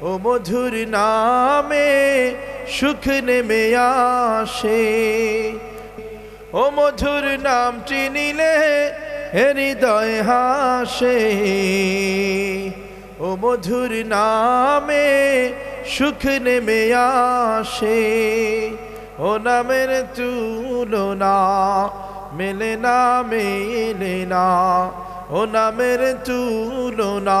ও মধুর নামে সুখ নেমে আসে। ও মধুর নামটি নিলে হৃদয় হাসে। ও মধুর নামে সুখ নেমে আসে। ও নামের তুলনা মেলে না মেলে না। ও নামের তুলনা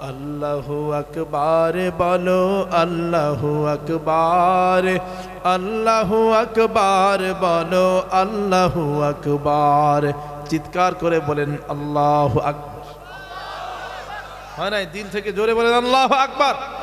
আল্লাহ আকবার, বলো আল্লাহ আকবার আল্লাহ আকবার, বলো আল্লাহ আকবার। চিৎকার করে বলেন, আল্লাহ আকবর। হয় নাই? দিল থেকে জোরে বলেন, আল্লাহ আকবার।